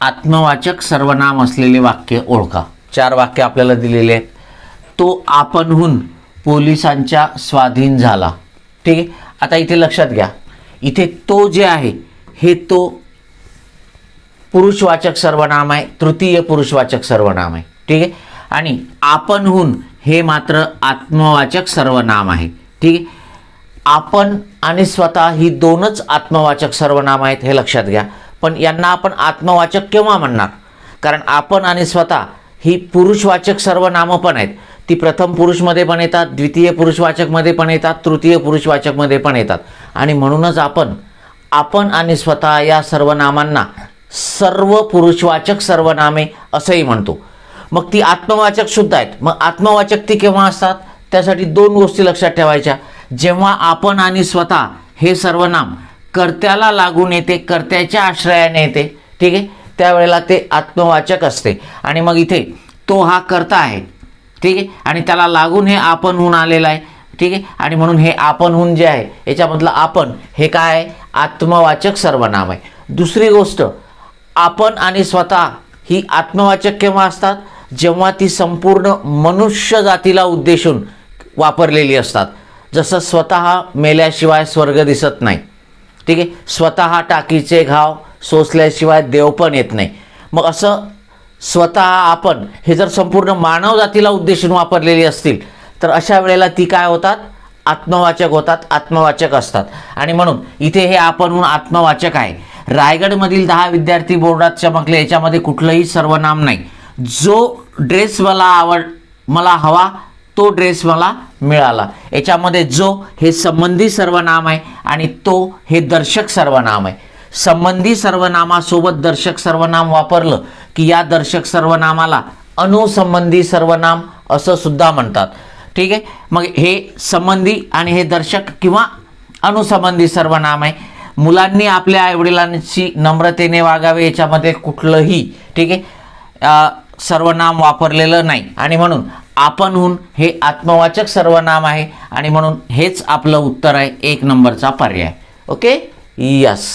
आत्मवाचक सर्वनाम असलेले वाक्य ओळखा. चार वाक्य आपल्याला दिलेले आहेत. तो आपणहून पोलिसांच्या स्वाधीन झाला. ठीक आहे? आता इथे लक्षात घ्या. इथे तो जे आहे हे तो पुरुषवाचक सर्वनाम आहे तृतीय पुरुषवाचक सर्वनाम आहे. ठीक आहे? आणि आपणहून हे मात्र आत्मवाचक सर्वनाम आहे. ठीक आहे? आपण आणि स्वतः ही दोनच आत्मवाचक सर्वनाम आहेत हे लक्षात घ्या. पण यांना आपण आत्मवाचक केव्हा म्हणणार? कारण आपण आणि स्वतः ही पुरुषवाचक सर्वनामं पण आहेत. ती प्रथम पुरुषमध्ये पण येतात द्वितीय पुरुषवाचकमध्ये पण येतात तृतीय पुरुषवाचकमध्ये पण येतात. आणि म्हणूनच आपण आपण आणि स्वतः या सर्वनामांना सर्व पुरुषवाचक सर्वनामे असंही म्हणतो. मग ती आत्मवाचक सुद्धा आहेत. मग आत्मवाचक ती केव्हा असतात? त्यासाठी दोन गोष्टी लक्षात ठेवायच्या. जेव्हा आपण आणि स्वतः हे सर्वनाम कर्त्याला लागून येते कर्त्याच्या आश्रयाने येते. ठीक आहे? त्यावेळेला ते आत्मवाचक असते. आणि मग इथे तो हा कर्ता आहे. ठीक आहे? आणि त्याला लागून हे आपणहून आलेलं आहे. ठीक आहे? आणि म्हणून हे आपणहून जे आहे याच्यामधलं आपण हे काय आहे? आत्मवाचक सर्वनाम आहे. दुसरी गोष्ट आपण आणि स्वतः ही आत्मवाचक केव्हा असतात? जेव्हा ती संपूर्ण मनुष्य जातीला उद्देशून वापरलेली असतात. जसं स्वतः मेल्याशिवाय स्वर्ग दिसत नाही. ठीक आहे? स्वतः टाकीचे घाव सोसल्याशिवाय देव पण येत नाही. मग असं स्वतः आपण हे जर संपूर्ण मानवजातीला उद्देशून वापरलेली असतील तर अशा वेळेला ती काय होतात? आत्मवाचक होतात आत्मवाचक असतात. आणि म्हणून इथे हे आपणहून आत्मवाचक आहे. रायगडमधील दहा विद्यार्थी बोर्डात चमकले याच्यामध्ये कुठलंही सर्वनाम नाही. जो ड्रेस मला आवड मला हवा तो ड्रेस मला मिळाला. याच्यामध्ये जो हे संबंधी सर्वनाम आहे आणि तो हे दर्शक सर्वनाम आहे. संबंधी सर्वनामासोबत दर्शक सर्वनाम वापरलं की या दर्शक सर्वनामाला अनुसंबंधी सर्वनाम असं सुद्धा म्हणतात. ठीक आहे? मग हे संबंधी आणि हे दर्शक किंवा अनुसंबंधी सर्वनाम आहे. मुलांनी आपल्या आईवडिलांशी नम्रतेने वागावे याच्यामध्ये कुठलंही ठीक आहे? सर्वनाम वापरलेलं नाही. आणि म्हणून आपणहून हे आत्मवाचक सर्वनाम आहे आणि म्हणून हेच आपलं उत्तर आहे. एक नंबरचा पर्याय. ओके? यस